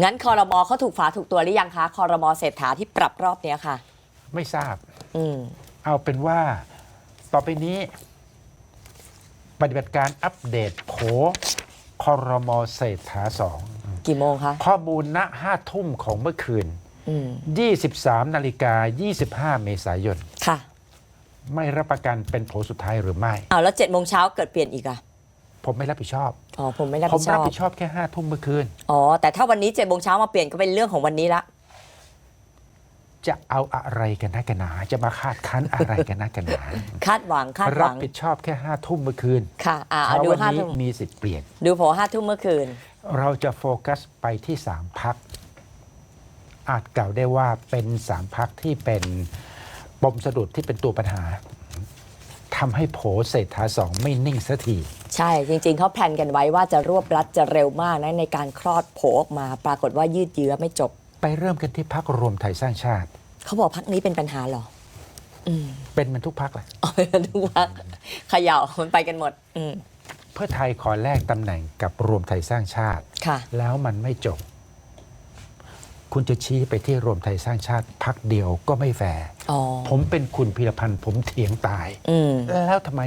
งั้นคอรมอเขาถูกฝาถูกตัวหรือยังคะคอรมอเศรษฐาที่ปรับรอบเนี้ยค่ะ ไม่ทราบ อืม เอาเป็นว่าต่อไปนี้ ปฏิบัติการอัปเดตโผคอรมอเศรษฐาสองกี่โมงคะข้อมูลณห้าทุ่มของเมื่อคืน อืม23 นาฬิกา 25 เมษายน ค่ะไม่รับประกันเป็นโผสุดท้ายหรือไม่อ้าวแล้วเจ็ดโมงเช้าเกิดเปลี่ยนอีกอะ ผมไม่รับผิดชอบ อ๋อผมไม่รับผผิมดชรับอบผิดชอบแค่ห้าทุ่มเมื่อคืน อ๋อแต่ถ้าวันนี้เจ็ดโมงเช้ามาเปลี่ยนก็เป็นเรื่องของวันนี้ละ จะเอาอะไรกันนักกันหนา จะมาคาดคั้นอะไรกันนักกันหนา คาดหวังคาดหรัวับงผิดชอบแค่ห้าทุ่มเมื่อคืนค่ะอ่าเช้าเอาดูวันห้านี้ทุ่มมีสิทธิ์เปลี่ยน ดูโผห้าทุ่มเมื่อคืน เราจะโฟกัสไปที่สามพัก อาจกล่าวได้ว่าเป็นสามพักที่เป็นปมสะดุดที่เป็นตัวปัญหา ทำให้โผเศรษฐาสองไม่นิ่งสักที ใช่จริง ๆเขาแพลนกันไว้ว่าจะรวบรัดจะเร็วมากนะในการคลอดโผออกมา ปรากฏว่ายืดเยื้อไม่จบ ไปเริ่มกันที่พักรวมไทยสร้างชาติ เขาบอกพักนี้เป็นปัญหาเหรอ อืมเป็นมันทุกพักแหละเอาไปกันทุกพักเขย่ามันไปกันหมด อืมเพื่อไทยขอแลกตำแหน่งกับรวมไทยสร้างชาติ ค่ะ แล้วมันไม่จบ คุณจะชี้ไปที่รวมไทยสร้างชาติพักเดียวก็ไม่แฟร์อ๋อผมเป็นคุณพีรพันธ์ผมเถียงตายอืมแล้วทำไม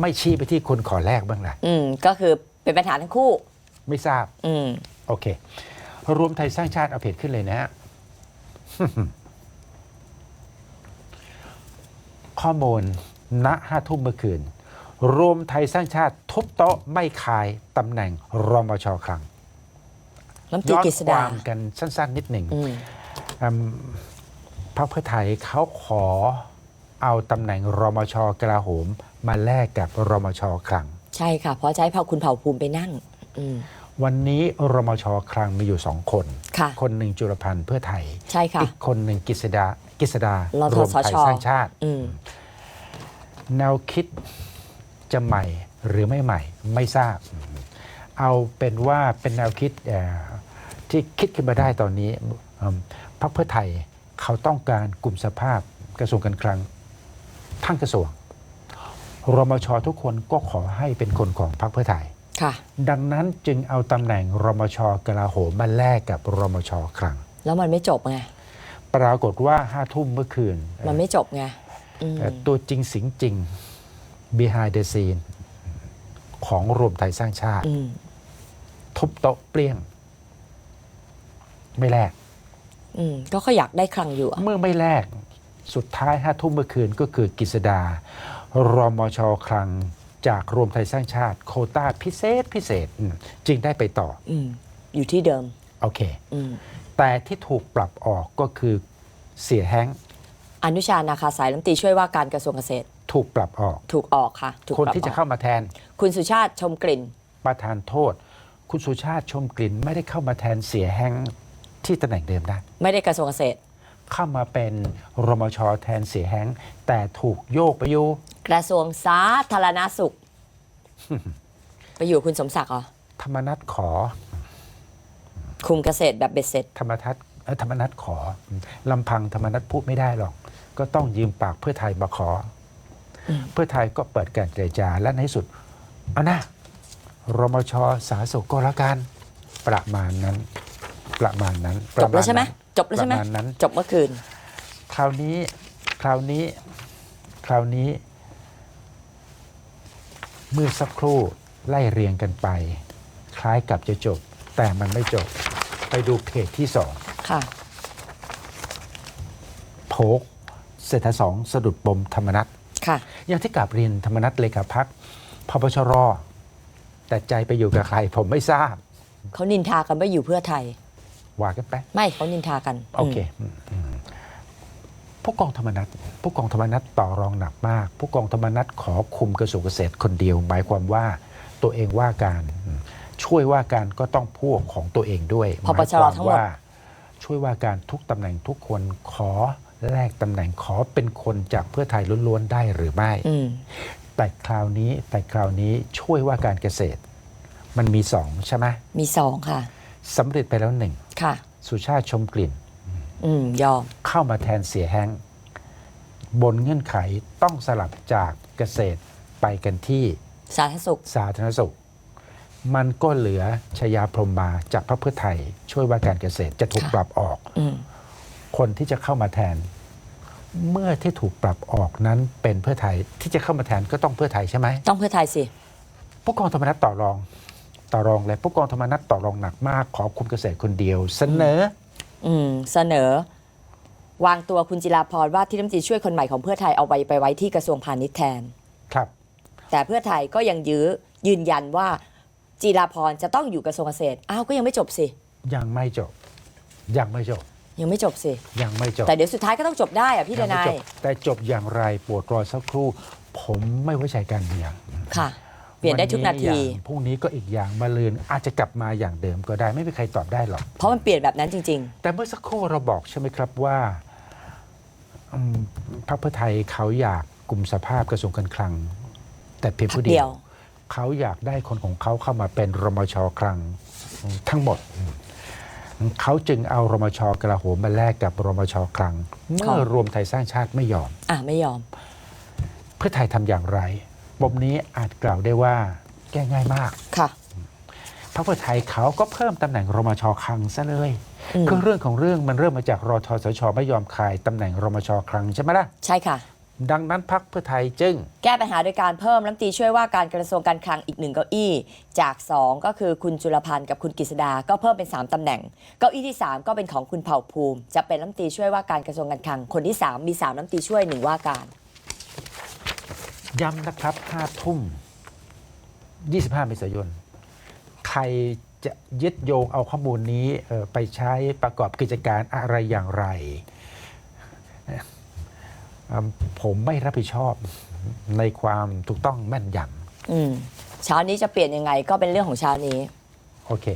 ไม่ชี้ไปที่คนขอแลกบ้างล่ะอืมก็คือเป็นปัญหาทั้งคู่ ไม่ทราบอืมโอเค รวมไทยสร้างชาติเอาเพจขึ้นเลยนะฮะข้อมูลณห้าทุ่มเมื่อคืน รวมไทยสร้างชาติทุบโต๊ะไม่คายตำแหน่งรมชค รั้งน้ำตรีย้อนกฤษคดา วามกันสั้น ๆ นิดหนึ่งอืม อืมพรรคเพื่อไทยเขาขอเอาตำแหน่งรมชกลาโหม มาแลกกับรมชคลัง ใช่ค่ะ เพราะจะใช้เผ่าคุณเผ่าภูมิไปนั่ง อืม วันนี้รมชคลังมีอยู่สองคน ค่ะ คนหนึ่งจุลพันธ์เพื่อไทย ใช่ค่ะ อีกคนหนึ่งกฤษดากิษดารทรวมไทยสชสร้างชาติ อืม แนวคิดจะใหม่หรือไม่ใหม่ไม่ทราบ เอาเป็นว่าเป็นแนวคิดเอ่อ ที่คิดขึ้นมาได้ตอนนี้อืมพรรคเพื่อไทยเขาต้องการกลุ่มสภาพกระทรวงการคลังทั้งกระทรวงรมชทุกคนก็ขอให้เป็นคนของพรรคเพื่อไทยค่ะดังนั้นจึงเอาตำแหน่งรมชกลาโหมมาแลกกับรมชคลัง แล้วมันไม่จบไงปรากฏว่าห้าทุ่มเมื่อคืน มันไม่จบไงอืมเอ่อตัวจริงสิงจริง behind the scene ของรวมไทยสร้างชาติอืมทุบโต๊ะเปรี้ยง ไม่แลกอืมก็เขาอยากได้ครั้งอยู่อะเมื่อไม่แลกสุดท้ายห้าทุ่มเมื่อคืนก็คือกฤษดารมชคลังจากรวมไทยสร้างชาติ โควต้าพิเศษพิเศษอืมจึงได้ไปต่ออืมอยู่ที่เดิม โอเค อืมแต่ที่ถูกปรับออกก็คือเสียแฮงค์อนุชานาคาสายรัฐมนตรีช่วยว่าการกระทรวงเกษตรถูกปรับออก ถูกออกค่ะถูกคนปรับที่จะออกเข้ามาแทนคุณสุชาติชมกลิ่น ประธานโทษ คุณสุชาติชมกลิ่นไม่ได้เข้ามาแทนเสียแฮงค์ ที่ตำแหน่งเดิมได้ ไม่ได้กระทรวงเกษตร เข้ามาเป็นรมชแทนเสียแฮงค์แต่ถูกโยกไปอยู่กระทรวงสาธารณสุข ไปอยู่คุณสมศักดิ์เหรอธรรมนัตขอ คุมเกษตรแบบเบ็ดเสร็จ ธรรมทัศน์เอ่อธรรมนัตขอลำพังธรรมนัตพูดไม่ได้หรอก ก็ต้องยืมปากเพื่อไทยมาขออมเพื่อไทยก็เปิดการเจรจาและในที่สุดเอานะรมชสาธารณสุขก็แล้วกันประมาณนั้น ประมาณนั้นจบแล้วใช่ไหมประาณนั้นจบแล้วใช่ไหมประมาณนั้น จบเมื่อคืน คราวนี้คราวนี้คราวนี้ เมื่อสักครู่ไล่เรียงกันไป คล้ายกับจะจบ แต่มันไม่จบ ไปดูเพจที่สองค่ะโพกเศรษฐสองสะดุดปมธรรมนัตค่ะอย่างที่กลับเรียนธรรมนัตเลขาพักพปชร แต่ใจไปอยู่กับใครผมไม่ทราบ เขานินทากันว่าอยู่เพื่อไทย ว่ากันไปไม่เขานินทากัน โอเคอืมอืมผู้กองธรรมนัฐผู้กองธรรมนัฐต่อรองหนักมาก ผู้กองธรรมนัฐขอคุมกระทรวงเกษตรคนเดียวหมายความว่าตัวเองว่าการอืมช่วยว่าการก็ต้องพวกของตัวเองด้วยพปชรหมายความทั้งหมดว่าช่วยว่าการทุกตำแหน่งทุกคนขอแลกตำแหน่งขอเป็นคนจากเพื่อไทยล้วนๆได้หรือไม่อืมแต่คราวนี้แต่คราวนี้ช่วยว่าการเกษตร มันมีสองใช่ไหมมีสองค่ะสำเร็จไปแล้วหนึ่ง ค่ะ สุชาติชมกลิ่น อืมยอม เข้ามาแทนเสียแฮงค์บนเงื่อนไขต้องสลับจากเกษตรไปกันที่สาธารณสุข สาธารณสุข มันก็เหลือชยาพรหมมาจากพรรคเพื่อไทย ช่วยว่าการเกษตรจะถูกค่ะปรับออก อืมคนที่จะเข้ามาแทน เมื่อที่ถูกปรับออกนั้นเป็นเพื่อไทยที่จะเข้ามาแทนก็ต้องเพื่อไทยใช่ไหมต้องเพื่อไทยสิ ผู้กองธรรมนัฐต่อรอง ต่อรองเลยผู้กองธรรมนัฐต่อรองหนักมาก ขอคุมเกษตรคนเดียว เสนอ อืมเสนอ วางตัวคุณจิราพรว่าที่รัฐมนตรีช่วยคนใหม่ของเพื่อไทยเอาไว้ไปไว้ที่กระทรวงพาณิชย์แทน ครับ แต่เพื่อไทยก็ยังยื้อยืนยันว่าจิราพรจะต้องอยู่กระทรวงเกษตรอ้าวก็ยังไม่จบสิ ยังไม่จบ ยังไม่จบ ยังไม่จบสิ ยังไม่จบแต่เดี๋ยวสุดท้ายก็ต้องจบได้อะพี่เดยังไม่นายจบแต่จบอย่างไรปวดรอสักครู่ ผมไม่ไว้ใจการเมือง ค่ะ เปลี่ยนได้ทุกนาทีวัอย่างพรุ่งนี้ก็อีกอย่างมาลืนอาจจะกลับมาอย่างเดิมก็ได้ไม่มีใครตอบได้หรอก เพราะมันเปลี่ยนแบบนั้นจริง แต่เมื่อสักครู่เราบอกใช่ไหมครับว่าอืมพรรคเพื่อไทยเขาอยากกลุ่มสภาพกระทรวงการคลัง แต่เพียงๆพัผู้กเดีเดียยว ว เขาอยากได้คนของเขาเข้ามาเป็นรมชคลังทั้งหมด เขาจึงเอารมชกระโหมมาแลกกับรมชคลัง เมื่อรวมไทยสร้างชาติไม่ยอมอะไม่ยอม เพื่อไทยทำอย่างไร ปมนี้อาจกล่าวได้ว่าแก้ง่ายมาก ค่ะพรรคเพื่อไทยเขาก็เพิ่มตำแหน่งรมชคลังซะเลยอืมคือเรื่องของเรื่องมันเริ่มมาจากรอทสชไม่ยอมขายตำแหน่งรมชคลังใช่ไหมล่ะ ใช่ค่ะ ดังนั้นพรรคเพื่อไทยจึง แก้ปัญหาโดยการเพิ่มรัฐมนตรีช่วยว่าการกระทรวงการคลังอีกหนึ่งเก้าอี้ จาก 2 ก็คือคุณจุลพันธ์กับคุณกฤษดาก็เพิ่มเป็น 3ตำแหน่ง เก้าอี้ที่ 3 ก็เป็นของคุณเผ่าภูมิ จะเป็นรัฐมนตรีช่วยว่าการกระทรวงการคลังคนที่ 3 มี3รัฐมนตรีช่วยหนึ่งว่าการ ย้ำนะครับ5ทุ่ม 25เมษายน ใครจะยึดโยงเอาข้อมูลนี้เอ่อไปใช้ประกอบกิจการอะไรอย่างไรเอ่อผมไม่รับผิดชอบในความถูกต้องแม่นยอืมเช้านี้จะเปลี่ยนยังไงก็เป็นเรื่องของเช้านี้ำโอเค